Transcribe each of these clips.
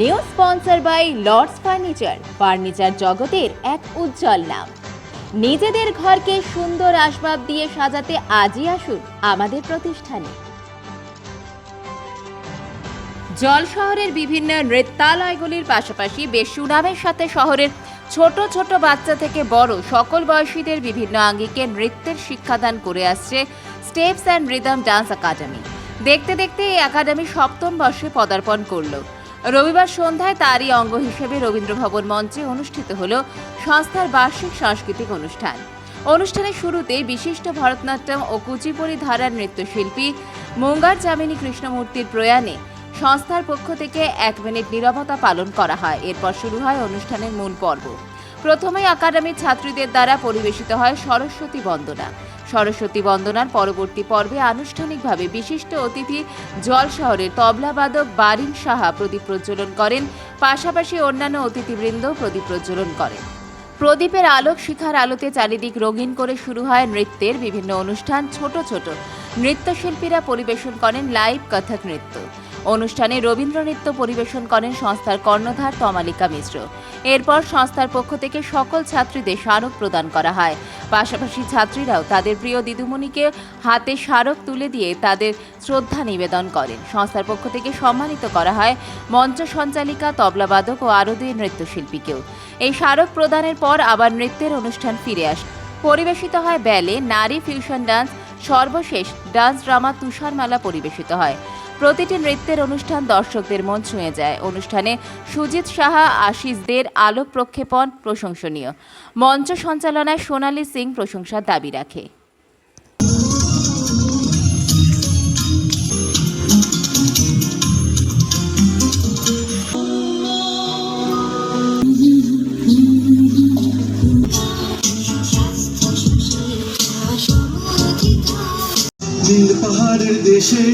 New sponsor by Lords furniture furniture জগতের এক উজ্জ্বল নাম। নিজেদের ঘরকে সুন্দর আসবাব দিয়ে সাজাতে আজই আসুন আমাদের প্রতিষ্ঠানে। জল শহরের বিভিন্ন নৃত্যালয়গুলির পাশাপাশি বেশ সুনামের সাথে শহরের ছোট ছোট বাচ্চা থেকে বড় সকল বয়সীদের বিভিন্ন আঙ্গিকে নৃত্যের শিক্ষাদান করে আসছে steps and rhythm dance academy. দেখতে দেখতে এই একাডেমি সপ্তম বর্ষে পদার্পণ করল। রবিবার সন্ধ্যায় তারই অঙ্গ হিসেবে রবীন্দ্রভবন মঞ্চে অনুষ্ঠিত হল সংস্থার বার্ষিক সাংস্কৃতিক অনুষ্ঠান। অনুষ্ঠানের শুরুতে বিশিষ্ট ভরতনাট্যম ও কুচিপুড়ি ধারার নৃত্যশিল্পী মুঙ্গার জামিনী কৃষ্ণমূর্তির প্রয়াণে সংস্থার পক্ষ থেকে এক মিনিট নীরবতা পালন করা হয়। এরপর শুরু হয় অনুষ্ঠানের মূল পর্ব। প্রথমেই একাডেমির ছাত্রীদের দ্বারা পরিবেশিত হয় সরস্বতী বন্দনা। সরস্বতী বন্দনার পরবর্তী পর্বে আনুষ্ঠানিকভাবে বিশিষ্ট অতিথি জল শহরের তবলাবাদক বারিন সাহা প্রদীপ প্রজ্বলন করেন, পাশাপাশি অন্যান্য অতিথিবৃন্দ প্রদীপ প্রজ্বলন করেন। প্রদীপের আলোক শিখার আলোতে চারিদিক রঙিন করে শুরু হয় নৃত্যের বিভিন্ন অনুষ্ঠান, ছোট ছোট। নৃত্যশিল্পীরা পরিবেশন করেন লাইভ কথক নৃত্য। অনুষ্ঠানে রবীন্দ্র নৃত্য পরিবেশন করেন সংস্থার কর্ণধার তমালিকা মিশ্র। এরপর সংস্থার পক্ষ থেকে সকল ছাত্রীদের স্মারক প্রদান করা হয়। পাশাপাশি ছাত্রীরাও তাদের প্রিয় দিদুমণিকে হাতে স্মারক তুলে দিয়ে তাদের শ্রদ্ধা নিবেদন করেন। সংস্থার পক্ষ থেকে সম্মানিত করা হয় মঞ্চ সঞ্চালিকা তবলাবাদক ও আরও দুই নৃত্যশিল্পীকেও। এই স্মারক প্রদানের পর আবার নৃত্যের অনুষ্ঠান ফিরে আসে পরিবেশিত হয় ব্যালে, নারী ফিউশন ডান্স, সর্বশেষ ডান্স ড্রামা তুষারমালা পরিবেশিত হয়। প্রতিটি নৃত্যের অনুষ্ঠান দর্শকদের মন ছুঁয়ে যায়। অনুষ্ঠানে সুজিত সাহা আশিসদের আলোক প্রক্ষেপণ প্রশংসনীয়। মঞ্চ সঞ্চালনায় সোনালী সিং প্রশংসার দাবি রাখে। পাহাড়ের দেশে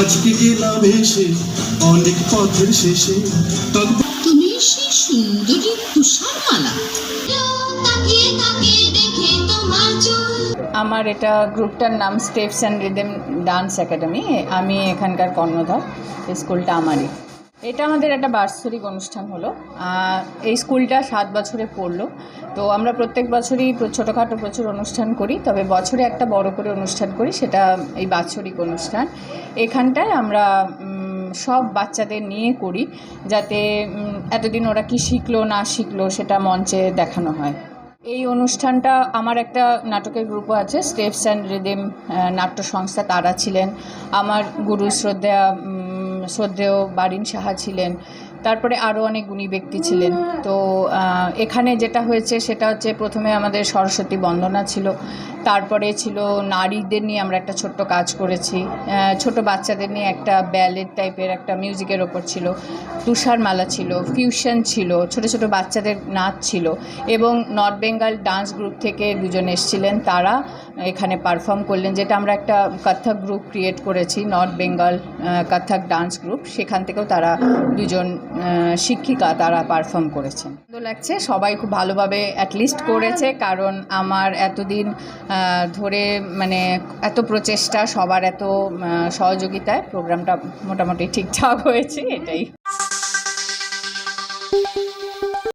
আজকে গেলাম এসে অনেক পথের শেষে। তুমি সেই সুন্দরী তুষারমালা তাকিয়ে তাকিয়ে দেখে তোমার চুল। আমার এটা গ্রুপটার নাম steps and rhythm dance academy. আমি এখানকার কর্ণধার এই স্কুলটা আমারই। এটা আমাদের একটা বার্ষিক অনুষ্ঠান হলো। এই স্কুলটা সাত বছরে পড়ল। তো আমরা প্রত্যেক বছরই ছোটোখাটো প্রচুর অনুষ্ঠান করি, তবে বছরে একটা বড় করে অনুষ্ঠান করি, সেটা এই বাৎসরিক অনুষ্ঠান। এখানটায় আমরা সব বাচ্চাদের নিয়ে করি, যাতে এতদিন ওরা কি শিখলো, না শিখলো, সেটা মঞ্চে দেখানো হয়। এই অনুষ্ঠানটা আমার একটা নাটকের গ্রুপও আছে, স্টেপস অ্যান্ড রিদেম নাট্য সংস্থা তারা ছিলেন। আমার গুরু শ্রদ্ধা শ্রদ্ধেয় বারিন সাহা ছিলেন। তারপরে আরও অনেক গুণী ব্যক্তি ছিলেন। তো এখানে যেটা হয়েছে সেটা হচ্ছে প্রথমে আমাদের সরস্বতী বন্দনা ছিল, তারপরে ছিল নারীদের নিয়ে আমরা একটা ছোট্ট কাজ করেছি। ছোট বাচ্চাদের নিয়ে একটা ব্যালেট টাইপের একটা মিউজিকের ওপর ছিল তুষারমালা ছিল ফিউশন ছিল, ছোট ছোট বাচ্চাদের নাচ ছিল এবং নর্থ বেঙ্গল ডান্স গ্রুপ থেকে দুজন এসেছিলেন। তারা এখানে পারফর্ম করলেন, যেটা আমরা একটা কত্থক গ্রুপ ক্রিয়েট করেছি north Bengal Kathak dance group সেখান থেকেও তারা দুজন শিক্ষিকা তারা পারফর্ম করেছেন। ভালো লাগছে, সবাই খুব ভালোভাবে অ্যাটলিস্ট করেছে, কারণ আমার এতদিন ধরে মানে এত প্রচেষ্টা, সবার এত সহযোগিতায় প্রোগ্রামটা মোটামুটি ঠিকঠাক হয়েছে, এটাই।